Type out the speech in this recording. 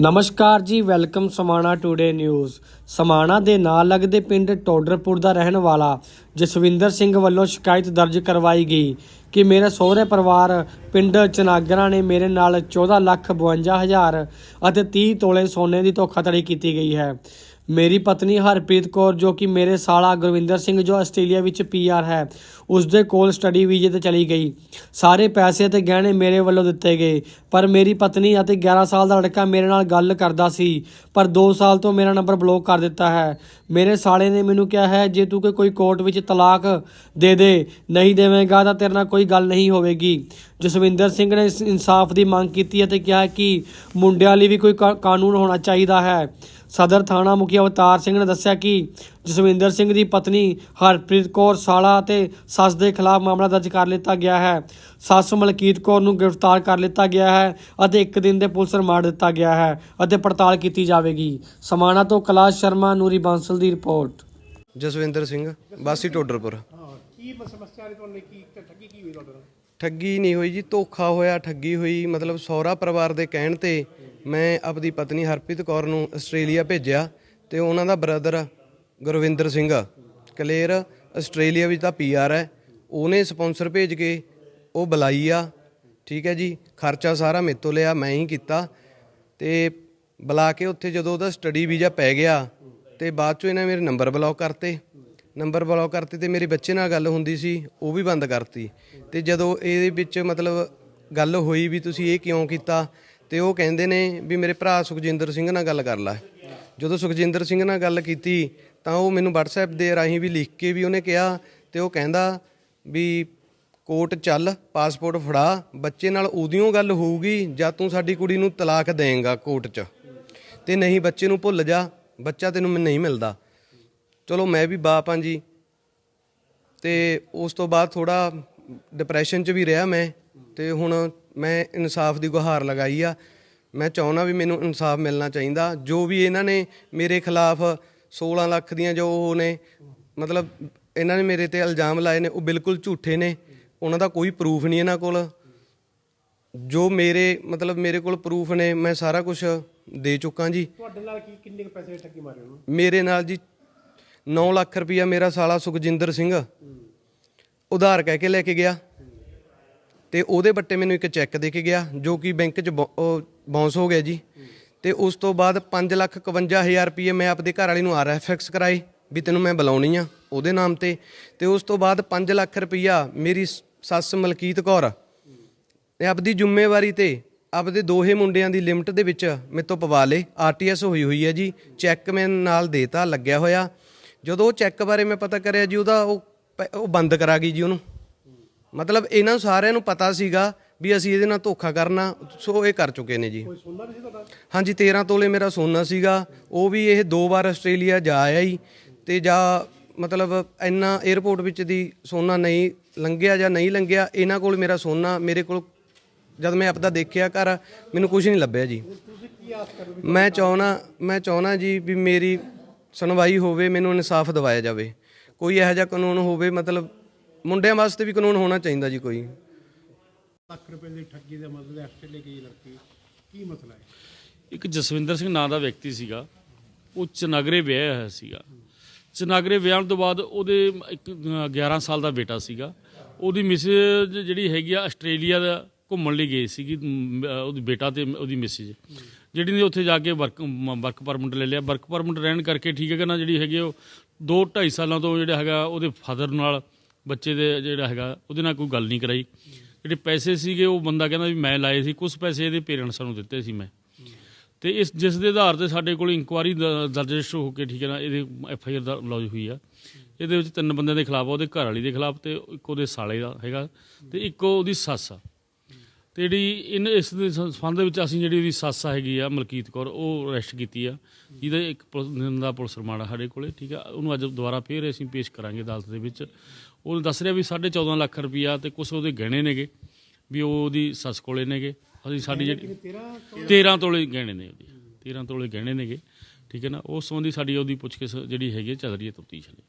ਨਮਸਕਾਰ ਜੀ, welcome Samana today news. Samana ਦੇ ਨਾਲ ਲੱਗਦੇ ਪਿੰਡ ਟੋਡਰਪੁਰ ਦਾ ਰਹਿਣ ਵਾਲਾ ਜਸਵਿੰਦਰ ਸਿੰਘ ਵੱਲੋਂ ਸ਼ਿਕਾਇਤ ਦਰਜ ਕਰਵਾਈ ਗਈ ਕਿ ਮੇਰੇ ਸਹੁਰੇ ਪਰਿਵਾਰ ਪਿੰਡ ਚਨਾਗਰਾ ਨੇ ਮੇਰੇ ਨਾਲ 14 ਲੱਖ 52 ਹਜ਼ਾਰ ਅਤੇ 30 ਤੋਲੇ ਸੋਨੇ ਦੀ ਧੋਖਾਧੜੀ ਕੀਤੀ ਗਈ ਹੈ। ਮੇਰੀ ਪਤਨੀ ਹਰਪ੍ਰੀਤ ਕੌਰ, ਜੋ ਕਿ ਮੇਰੇ ਸਾਲਾ ਗੁਰਵਿੰਦਰ ਸਿੰਘ ਜੋ ਆਸਟ੍ਰੇਲੀਆ ਵਿੱਚ ਪੀਆਰ ਹੈ ਉਸ ਦੇ ਕੋਲ ਸਟੱਡੀ ਵੀਜ਼ੇ ਤੇ ਚਲੀ ਗਈ। ਸਾਰੇ ਪੈਸੇ ਅਤੇ ਗਹਿਣੇ ਮੇਰੇ ਵੱਲੋਂ ਦਿੱਤੇ ਗਏ, ਪਰ ਮੇਰੀ ਪਤਨੀ ਅਤੇ 11 ਸਾਲ ਦਾ ਲੜਕਾ ਮੇਰੇ ਨਾਲ ਗੱਲ ਕਰਦਾ ਸੀ, ਪਰ 2 ਸਾਲ ਤੋਂ ਮੇਰਾ ਨੰਬਰ ਬਲੌਕ ਕਰ ਦਿੱਤਾ ਹੈ। ਮੇਰੇ ਸਾਲੇ ਨੇ ਮੈਨੂੰ ਕਿਹਾ ਹੈ, ਜੇ ਤੂੰ ਕਿ ਕੋਈ ਕੋਰਟ ਵਿੱਚ ਤਲਾਕ ਦੇ ਦੇ, ਨਹੀਂ ਦੇਵੇਂਗਾ ਤਾਂ ਤੇਰੇ ਨਾਲ ਕੋਈ ਗੱਲ ਨਹੀਂ ਹੋਵੇਗੀ। ਜਸਵਿੰਦਰ ਸਿੰਘ ਨੇ ਇਸ ਇਨਸਾਫ ਦੀ ਮੰਗ ਕੀਤੀ ਅਤੇ ਕਿਹਾ ਕਿ ਮੁੰਡਿਆਂ ਲਈ ਵੀ ਕੋਈ ਕਾ- ਕਾਨੂੰਨ ਹੋਣਾ ਚਾਹੀਦਾ ਹੈ। ਸਦਰ ਥਾਣਾ ਮੁਖੀ ਅਵਤਾਰ ਸਿੰਘ ਨੇ ਦੱਸਿਆ ਕਿ ਜਸਵਿੰਦਰ ਸਿੰਘ ਦੀ ਪਤਨੀ ਹਰਪ੍ਰੀਤ ਕੌਰ ਸਾਲਾ ਅਤੇ ਸੱਸ ਦੇ ਖਿਲਾਫ ਮਾਮਲਾ ਦਰਜ ਕਰ ਲਿੱਤਾ ਗਿਆ ਹੈ। ਸੱਸ ਮਲਕੀਤ ਕੌਰ ਨੂੰ ਗ੍ਰਿਫਤਾਰ ਕਰ ਲਿੱਤਾ ਗਿਆ ਹੈ ਅਤੇ ਇੱਕ ਦਿਨ ਦੇ ਪੁਲਿਸ ਰਿਮਾਂਡ ਦਿੱਤਾ ਗਿਆ ਹੈ ਅਤੇ ਪੜਤਾਲ ਕੀਤੀ ਜਾਵੇਗੀ। ਸਮਾਣਾ ਤੋਂ ਕੈਲਾਸ਼ ਸ਼ਰਮਾ ਨੂਰੀ ਬਾਂਸਲ ਦੀ ਰਿਪੋਰਟ। ਜਸਵਿੰਦਰ ਸਿੰਘ ਵਾਸੀ ਟੋਡਰਪੁਰ ਹਾਂ ਕੀ ਸਮੱਸਿਆ ਨੇ ਤੁਹਾਨੂੰ ਕੀ ਠੱਗੀ ਕੀ ਹੋਈ ਤੁਹਾਡੇ ਨਾਲ? ਠੱਗੀ ਨਹੀਂ ਹੋਈ ਜੀ, ਧੋਖਾ ਹੋਇਆ, ਠੱਗੀ ਹੋਈ। ਮਤਲਬ ਸਹੁਰਾ ਪਰਿਵਾਰ ਦੇ ਕਹਿਣ ਤੇ ਮੈਂ ਆਪਣੀ ਪਤਨੀ ਹਰਪ੍ਰੀਤ ਕੌਰ ਨੂੰ ਆਸਟ੍ਰੇਲੀਆ ਭੇਜਿਆ ਤੇ ਉਹਨਾਂ ਦਾ ਬ੍ਰਦਰ ਗੁਰਵਿੰਦਰ ਸਿੰਘ ਕਲੇਰ ਆਸਟ੍ਰੇਲੀਆ ਵਿੱਚ ਤਾਂ ਪੀਆਰ ਹੈ। ਉਹਨੇ ਸਪਾਂਸਰ ਭੇਜ ਕੇ ਉਹ ਬੁਲਾਈ ਆ। ਠੀਕ ਹੈ ਜੀ, ਖਰਚਾ ਸਾਰਾ ਮੇਰੇ ਤੋਂ ਲਿਆ, ਮੈਂ ਹੀ ਕੀਤਾ। ਤੇ ਬੁਲਾ ਕੇ ਉੱਥੇ ਜਦੋਂ ਉਹਦਾ ਸਟੱਡੀ ਵੀਜ਼ਾ ਪੈ ਗਿਆ ਤੇ ਬਾਅਦ ਚੋਂ ਇਹਨਾਂ ਮੇਰੇ ਨੰਬਰ ਬਲੌਕ ਕਰਤੇ। ਨੰਬਰ ਬਲੌਕ ਕਰਤੇ ਤੇ ਮੇਰੇ ਬੱਚੇ ਨਾਲ ਗੱਲ ਹੁੰਦੀ ਸੀ, ਉਹ ਵੀ ਬੰਦ ਕਰਤੀ। ਤੇ ਜਦੋਂ ਇਹਦੇ ਵਿੱਚ ਮਤਲਬ ਗੱਲ ਹੋਈ ਵੀ ਤੁਸੀਂ ਇਹ ਕਿਉਂ ਕੀਤਾ, ਤੇ ਉਹ ਕਹਿੰਦੇ ਨੇ ਵੀ ਮੇਰੇ ਭਰਾ ਸੁਖਜਿੰਦਰ ਸਿੰਘ ਨਾਲ ਗੱਲ ਕਰ ਲੈ। ਜਦੋਂ ਸੁਖਜਿੰਦਰ ਸਿੰਘ ਨਾਲ ਗੱਲ ਕੀਤੀ, ਤਾਂ ਉਹ ਮੈਨੂੰ WhatsApp ਦੇ ਰਾਹੀਂ ਵੀ ਲਿਖ ਕੇ ਵੀ ਉਹਨੇ ਕਿਹਾ, ਤੇ ਉਹ ਕਹਿੰਦਾ ਵੀ ਕੋਰਟ ਚੱਲ, ਪਾਸਪੋਰਟ ਫੜਾ, ਬੱਚੇ ਨਾਲ ਉਦੋਂ ਗੱਲ ਹੋਊਗੀ ਜਦ ਤੂੰ ਸਾਡੀ ਕੁੜੀ ਨੂੰ ਤਲਾਕ ਦੇਂਗਾ ਕੋਰਟ 'ਚ। ਤੇ ਨਹੀਂ ਬੱਚੇ ਨੂੰ ਭੁੱਲ ਜਾ, ਬੱਚਾ ਤੈਨੂੰ ਨਹੀਂ ਮਿਲਦਾ। ਚਲੋ ਮੈਂ ਵੀ ਬਾਪ ਹਾਂ ਜੀ। ਤੇ ਉਸ ਤੋਂ ਬਾਅਦ ਥੋੜਾ ਡਿਪਰੈਸ਼ਨ 'ਚ ਵੀ ਰਿਹਾ ਮੈਂ। ਤੇ ਹੁਣ ਮੈਂ ਇਨਸਾਫ ਦੀ ਗੁਹਾਰ ਲਗਾਈ ਆ। ਮੈਂ ਚਾਹੁੰਦਾ ਵੀ ਮੈਨੂੰ ਇਨਸਾਫ ਮਿਲਣਾ ਚਾਹੀਦਾ। ਜੋ ਵੀ ਇਹਨਾਂ ਨੇ ਮੇਰੇ ਖਿਲਾਫ 16 ਲੱਖ ਦੀਆਂ ਜੋ ਉਹ ਨੇ ਮਤਲਬ ਇਹਨਾਂ ਨੇ ਮੇਰੇ ਤੇ ਇਲਜ਼ਾਮ ਲਾਏ ਨੇ ਉਹ ਬਿਲਕੁਲ ਝੂਠੇ ਨੇ। ਉਹਨਾਂ ਦਾ ਕੋਈ ਪ੍ਰੂਫ ਨਹੀਂ ਇਹਨਾਂ ਕੋਲ। ਜੋ ਮੇਰੇ ਮਤਲਬ ਮੇਰੇ ਕੋਲ ਪ੍ਰੂਫ ਨੇ ਮੈਂ ਸਾਰਾ ਕੁਝ ਦੇ ਚੁੱਕਾ ਜੀ। ਤੁਹਾਡੇ ਨਾਲ ਕੀ ਕਿੰਨੇ ਪੈਸੇ ਠੱਗੀ ਮਾਰੇ ਉਹਨੂੰ? ਮੇਰੇ ਨਾਲ ਜੀ 9 ਲੱਖ ਰੁਪਇਆ ਮੇਰਾ ਸਾਲਾ ਸੁਖਜਿੰਦਰ ਸਿੰਘ ਉਧਾਰ ਕਹਿ ਕੇ ਲੈ ਕੇ ਗਿਆ। ਤੇ ਉਹਦੇ ਬੱਟੇ ਮੈਨੂੰ ਇੱਕ ਚੈੱਕ ਦੇ ਕੇ ਗਿਆ, ਜੋ ਕਿ ਬੈਂਕ 'ਚ ਬਾਉਂਸ ਹੋ ਗਿਆ ਜੀ। ਤੇ ਉਸ ਤੋਂ ਬਾਅਦ 5 ਲੱਖ 51000 ਰੁਪਏ ਮੈਂ ਆਪਦੇ ਘਰ ਵਾਲੇ ਨੂੰ ਆਰਐਫਐਕਸ ਕਰਾਏ ਵੀ ਤੈਨੂੰ ਮੈਂ ਬੁਲਾਉਣੀ ਆ ਉਹਦੇ ਨਾਮ ਤੇ। ਤੇ ਉਸ ਤੋਂ ਬਾਅਦ 5 ਲੱਖ ਰੁਪਇਆ ਮੇਰੀ ਸ- ਸੱਸ ਮਲਕੀਤ ਕੌਰ ਨੇ ਆਪਦੀ ਜ਼ਿੰਮੇਵਾਰੀ ਤੇ ਆਪਦੇ ਦੋਹੇ ਮੁੰਡਿਆਂ ਦੀ ਲਿਮਟ ਦੇ ਵਿੱਚ ਮੇਰੇ ਤੋਂ ਪਵਾ ਲੇ ਆਰਟੀਐਸ ਹੋਈ ਹੋਈ ਹੈ ਜੀ, ਚੈੱਕ ਮੈਂ ਨਾਲ ਦੇਤਾ, ਲੱਗਿਆ ਹੋਇਆ। ਜਦੋਂ ਉਹ ਚੈੱਕ ਬਾਰੇ ਮੈਂ ਪਤਾ ਕਰਿਆ ਜੀ ਉਹਦਾ ਉਹ ਪ- ਉਹ ਬੰਦ ਕਰਾ ਗਈ ਜੀ ਉਹਨੂੰ। ਮਤਲਬ ਇਹਨਾਂ ਨੂੰ ਸਾਰਿਆਂ ਨੂੰ ਪਤਾ ਸੀਗਾ ਵੀ ਅਸੀਂ ਇਹਦੇ ਨਾਲ ਧੋਖਾ ਕਰਨਾ ਸੋ ਇਹ ਕਰ ਚੁੱਕੇ ਨੇ ਜੀ। ਹਾਂਜੀ 13 ਤੋਲੇ ਮੇਰਾ ਸੋਨਾ ਸੀਗਾ। ਉਹ ਵੀ ਇਹ ਦੋ ਵਾਰ ਆਸਟ੍ਰੇਲੀਆ ਜਾ ਆਇਆ ਹੀ ਤੇ ਜਾ ਮਤਲਬ ਇੰਨਾ 에어ਪੋਰਟ ਵਿੱਚ ਦੀ ਸੋਨਾ ਨਹੀਂ ਲੰਘਿਆ ਜਾਂ ਨਹੀਂ ਲੰਘਿਆ ਇਹਨਾਂ ਕੋਲ ਮੇਰਾ ਸੋਨਾ ਮੇਰੇ ਕੋਲ ਜਦ ਮੈਂ ਆਪਦਾ ਦੇਖਿਆ ਘਰ ਮੈਨੂੰ ਕੁਝ ਨਹੀਂ ਲੱਭਿਆ ਜੀ। ਮੈਂ ਚਾਹਣਾ ਮੈਂ ਚਾਹਣਾ ਜੀ ਵੀ ਮੇਰੀ ਸੁਣਵਾਈ ਹੋਵੇ ਮੈਨੂੰ ਇਨਸਾਫ ਦਿਵਾਇਆ ਜਾਵੇ। ਕੋਈ ਇਹੋ ਜਿਹਾ ਕਾਨੂੰਨ ਹੋਵੇ ਮਤਲਬ ਮੁੰਡਿਆਂ ਵਾਸਤੇ ਵੀ ਕਾਨੂੰਨ ਹੋਣਾ ਚਾਹੀਦਾ ਜੀ ਕੋਈ। ਲੱਖ ਰੁਪਏ ਦੀ ਠੱਗੀ ਦੇ ਮਤਲਬ ਆਸਟ੍ਰੇਲੀਆ ਗਈ ਲੜਕੀ। ਕੀ ਮਸਲਾ ਹੈ? ਇੱਕ ਜਸਵਿੰਦਰ ਸਿੰਘ ਨਾਂ ਦਾ ਵਿਅਕਤੀ ਸੀਗਾ। ਉਹ ਚਨਾਗਰੇ ਵਿਆਹਿਆ ਹੋਇਆ ਸੀਗਾ। ਚਨਾਗਰੇ ਵਿਆਹਣ ਤੋਂ ਬਾਅਦ ਉਹਦੇ ਇੱਕ ਅ, 11 ਸਾਲ ਦਾ ਬੇਟਾ ਸੀਗਾ। ਉਹਦੀ ਮਿਸੇਜ ਜਿਹੜੀ ਹੈਗੀ ਆ ਆਸਟ੍ਰੇਲੀਆ ਦਾ ਘੁੰਮਣ ਲਈ ਗਈ ਸੀਗੀ। ਉਹਦੀ ਬੇਟਾ ਤੇ ਉਹਦੀ ਮਿਸੇਜ। ਜਿਹੜੀ ਨੇ ਉੱਥੇ ਜਾ ਕੇ ਵਰਕ ਵਰਕ ਪਰਮਿਟ ਲੈ ਲਿਆ। ਵਰਕ ਪਰਮਿਟ ਰਹਿਣ ਕਰਕੇ ਠੀਕ ਹੈ ਕਿ ਨਾ, ਜਿਹੜੀ ਹੈਗੀ ਉਹ 2 2.5 ਸਾਲਾਂ ਤੋਂ ਜਿਹੜਾ ਹੈਗਾ ਉਹਦੇ ਫਾਦਰ ਨਾਲ, ਬੱਚੇ ਦੇ ਜਿਹੜਾ ਹੈਗਾ, ਉਹਦੇ ਨਾਲ ਕੋਈ ਗੱਲ ਨਹੀਂ ਕਰਾਈ। ਜਿਹੜੇ ਪੈਸੇ ਸੀਗੇ, ਉਹ ਬੰਦਾ ਕਹਿੰਦਾ ਵੀ ਮੈਂ ਲਾਏ ਸੀ ਕੁਝ ਪੈਸੇ ਇਹਦੇ ਪੇਰੈਂਟਸਾਂ ਨੂੰ ਦਿੱਤੇ ਸੀ ਮੈਂ। ਤੇ ਇਸ, ਜਿਸ ਦੇ ਆਧਾਰ ਤੇ ਸਾਡੇ ਕੋਲ ਇਨਕੁਆਰੀ ਦਰਜ ਹੋ ਕੇ ਠੀਕ ਹੈ ਨਾ, ਇਹਦੇ ਐਫ ਆਈ ਆਰ ਦਾ ਲੌਜ ਹੋਈ ਆ। ਇਹਦੇ ਵਿੱਚ ਤਿੰਨ ਬੰਦਿਆਂ ਦੇ ਖਿਲਾਫ ਉਹਦੇ ਘਰ ਵਾਲੀ ਦੇ ਖਿਲਾਫ ਤੇ ਇੱਕ ਉਹਦੇ ਸਾਲੇ ਦਾ ਹੈਗਾ ਤੇ ਇੱਕ ਉਹਦੀ ਸੱਸ ਆ। ਤੇ ਜਿਹੜੀ ਇਨ ਇਸ ਦੇ ਸੰਬੰਧ ਵਿੱਚ ਅਸੀਂ ਜਿਹੜੀ ਉਹਦੀ ਸੱਸ ਹੈਗੀ ਆ ਮਲਕੀਤ ਕੌਰ ਉਹ ਅਰੈਸਟ ਕੀਤੀ ਆ। ਜਿਹਦਾ ਇੱਕ ਪੁਲਿਸ ਦਿਨ ਦਾ ਪੁਲਿਸ ਰਿਮਾਂਡ ਆ ਸਾਡੇ ਕੋਲੇ ਠੀਕ ਆ? ਉਹਨੂੰ ਅੱਜ ਦੁਬਾਰਾ ਫੇਰ ਅਸੀਂ ਪੇਸ਼ ਕਰਾਂਗੇ ਅਦਾਲਤ ਦੇ ਵਿੱਚ। ਉਹ ਦੱਸ ਰਿਹਾ ਵੀ 14.5 ਲੱਖ ਰੁਪਈਆ ਤੇ ਕੁਝ ਉਹਦੇ ਗਹਿਣੇ ਨੇਗੇ ਵੀ ਉਹ ਉਹਦੀ ਸੱਸ ਕੋਲੇ ਨੇਗੇ। ਅਸੀਂ ਸਾਡੀ ਜਿਹੜੀ 13 13 ਤੋਲੇ? ਗਹਿਣੇ ਨੇ ਉਹਦੀ 13 ਤੋਲੇ ਗਹਿਣੇ ਨੇਗੇ ਠੀਕ ਹੈ ਨਾ? ਉਸ ਸੰਬੰਧੀ ਸਾਡੀ ਉਹਦੀ ਪੁੱਛਗਿੱਛ ਜਿਹੜੀ ਹੈਗੀ ਚੱਲ ਰਹੀ ਹੈ ਤਫਤੀਸ਼ ਹਲੇ